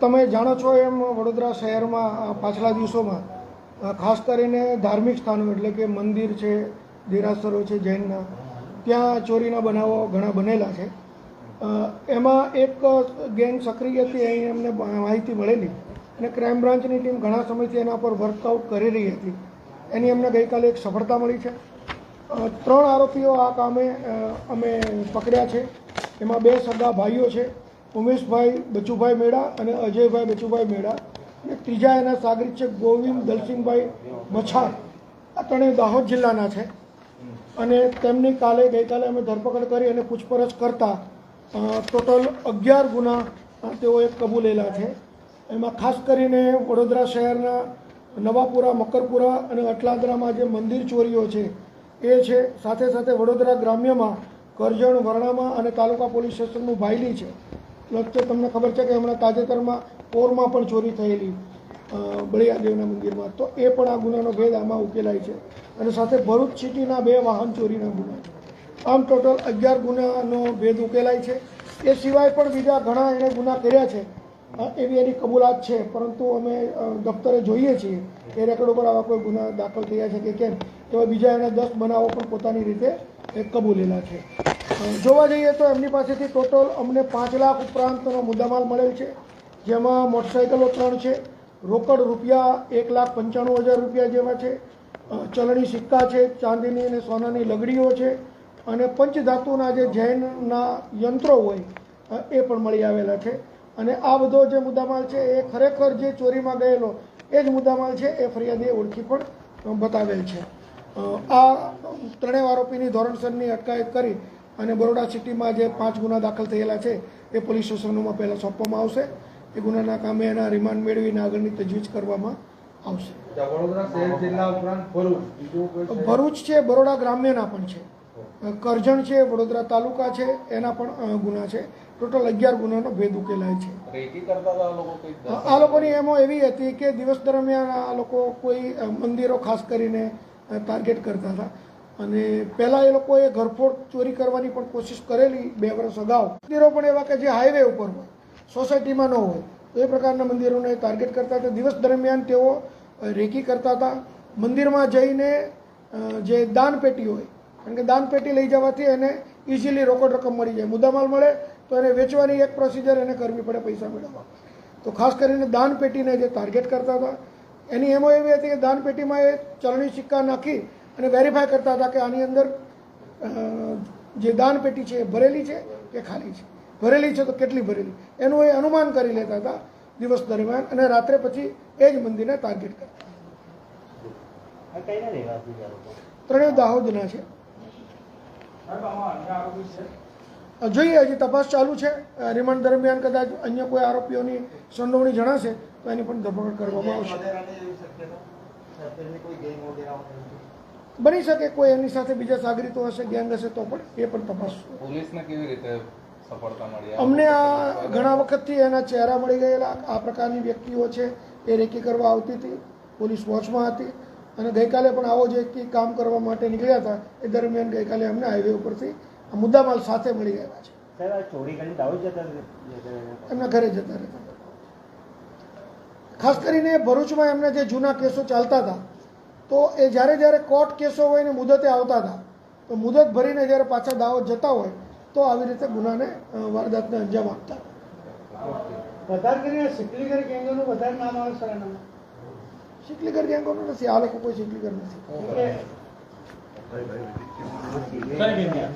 તમે જાણો છો એમ વડોદરા શહેરમાં પાછલા દિવસોમાં ખાસ કરીને ધાર્મિક સ્થાનો, એટલે કે મંદિર છે, દેરાસરો છે, જૈનના, ત્યાં ચોરીના બનાવો ઘણા બનેલા છે. એમાં એક ગેંગ સક્રિય હતી અહીં અમને માહિતી મળેલી. અને ક્રાઇમ બ્રાન્ચની ટીમ ઘણા સમયથી એના પર વર્કઆઉટ કરી રહી હતી. એની અમને ગઈકાલે એક સફળતા મળી છે. ત્રણ આરોપીઓ આ કામે અમે પકડ્યા છે. એમાં બે સગા ભાઈઓ છે, ઉમેશભાઈ બચુભાઈ મેળા અને અજયભાઈ બચુભાઈ મેળા અને ત્રીજા એના સાગરિત છે, ગોવિંદ દલસિંહભાઈ મછાર. આ ત્રણેય દાહોદ જિલ્લાના છે. અને તેમની કાલે, ગઈકાલે અમે ધરપકડ કરી અને પૂછપરછ કરતા ટોટલ અગિયાર ગુના તેઓએ કબૂલેલા છે. એમાં ખાસ કરીને વડોદરા શહેરના નવાપુરા, મકરપુરા અને અટલાદરામાં જે મંદિર ચોરીઓ છે, એ છે. સાથે સાથે વડોદરા ગ્રામ્યમાં કરજણ, વરણામાં અને તાલુકા પોલીસ સ્ટેશનનું ભાયલી છે. પ્લસ તમને ખબર છે કે હમણાં તાજેતરમાં પોરમાં પણ ચોરી થયેલી બળિયાદેવના મંદિરમાં. તો એ પણ આ ગુનાનો ભેદ આમાં ઉકેલાય છે. અને સાથે ભરૂચ સિટીના બે વાહન ચોરીના ગુના આમ ટોટલ અગિયાર ગુનાનો ભેદ ઉકેલાય છે. એ સિવાય પણ બીજા ઘણા એણે ગુના કર્યા છે. એવી એની કબૂલાત છે, પરંતુ અમે દફતરે જોઈએ છીએ કે રેકોર્ડ ઉપર આવા કોઈ ગુના દાખલ થયા છે કે કેમ. એવા બીજા એણે દસ બનાવો પણ પોતાની રીતે એ કબૂલેલા છે. જોવા જઈએ તો એમની પાસેથી ટોટલ અમને પાંચ લાખ ઉપરાંતનો મુદ્દામાલ મળેલ છે, જેમાં મોટરસાઇકલો ત્રણ છે, રોકડ રૂપિયા એક લાખ પંચાણું હજાર રૂપિયા જેવા છે ચલણી સિક્કા છે, ચાંદીની અને સોનાની લગડીઓ છે, અને પંચધાતુના જે જૈનના યંત્રો હોય એ પણ મળી આવેલા છે. અને આ બધો જે મુદ્દામાલ છે એ ખરેખર જે ચોરીમાં ગયેલો એ જ મુદ્દામાલ છે એ ફરિયાદીએ ઓળખી પણ બતાવેલ છે. આ ત્રણેય આરોપીની ધોરણસરની અટકાયત કરી અને બરોડા સિટીમાં જે પાંચ ગુના દાખલ થયેલા છે એ પોલીસ સ્ટેશનોમાં પહેલાં સોંપવામાં આવશે. એ ગુનાના કામે એના રિમાન્ડ મેળવીને આગળની તજવીજ કરવામાં આવશે? ભરૂચ છે બરોડા ગ્રામ્યના પણ છે. કરજણ છે વડોદરા તાલુકા છે એના પણ ગુના છે. ટોટલ અગિયાર ગુનાનો ભેદ ઉકેલાય છે. રેકી કરતા હતા આ લોકોની એમો એવી હતી કે દિવસ દરમિયાન આ લોકો કોઈ મંદિરો ખાસ કરીને ટાર્ગેટ કરતા હતા. અને પહેલાં એ લોકોએ ઘરફોડ ચોરી કરવાની પણ કોશિશ કરેલી બે વર્ષ અગાઉ. મંદિરો પણ એવા કે જે હાઈવે ઉપર હોય સોસાયટીમાં ન હોય તો એ પ્રકારના મંદિરોને ટાર્ગેટ કરતા હતા. દિવસ દરમિયાન તેઓ રેકી કરતા હતા. મંદિરમાં જઈને જે દાન પેટી હોય કારણ કે દાન પેટી લઈ જવાથી એને ઇઝીલી રોકડ રકમ મળી જાય. મુદ્દામાલ મળે તો એને વેચવાની એક પ્રોસિજર એને કરવી પડે પૈસા મેળવવા. તો ખાસ કરીને દાન પેટીને જે ટાર્ગેટ કરતા હતા એની એમો એવી હતી કે દાન પેટીમાં એ ચલણી સિક્કા નાખી અને વેરીફાઈ કરતા હતા કે આની અંદર જે દાન પેટી છે એ ભરેલી છે કે ખાલી છે. ભરેલી છે તો કેટલી ભરેલી? એનું એ અનુમાન કરી લેતા હતા દિવસ દરમિયાન અને રાત્રે પછી એ જ મંદિરને ટાર્ગેટ કરતા? ત્રણેય દાહોદના છે. જોઈએ હજી તપાસ ચાલુ છે. રિમાન્ડ દરમિયાન કદાચ અન્ય કોઈ આરોપીઓની સંડોવણી જણાશે તો એની પણ ધરપકડ કરવામાં આવશે. બની શકે કોઈ એની સાથે બીજા સાગરીતો હશે ગેંગ હશે તો પણ એ પણ તપાસ. પોલીસને કેવી રીતે સફળતા મળી? અમને આ ઘણા વખતથી એના ચહેરા મળી ગયેલા. આ પ્રકારની વ્યક્તિઓ છે એ રેકી કરવા આવતી હતી. પોલીસ વોચમાં હતી. અને ગઈકાલે પણ આવો જે કામ કરવા માટે નીકળ્યા હતા એ દરમિયાન ગઈકાલે અમને હાઈવે ઉપરથી આ મુદ્દામાલ સાથે મળી ગયા છે. એમના ઘરે જતા રહેતા ખાસ કરીને ભરૂચમાં એમને જે જૂના કેસો ચાલતા હતા તો એ જ્યારે જ્યારે કોર્ટ કેસો હોય ને મુદતે આવતા હતા તો મુદત ભરીને જ્યારે પાછા દાવત જતા હોય તો આવી રીતે ગુનાને વારદાતને અંજામ આપતા વધારે કરીને સિકલીગર ગેંગોનું વધારે નામ આવે સર એનામાં. શીકલીગર ગેંગોનું નથી આ લોકો કોઈ શીકલીગર નથી એટલે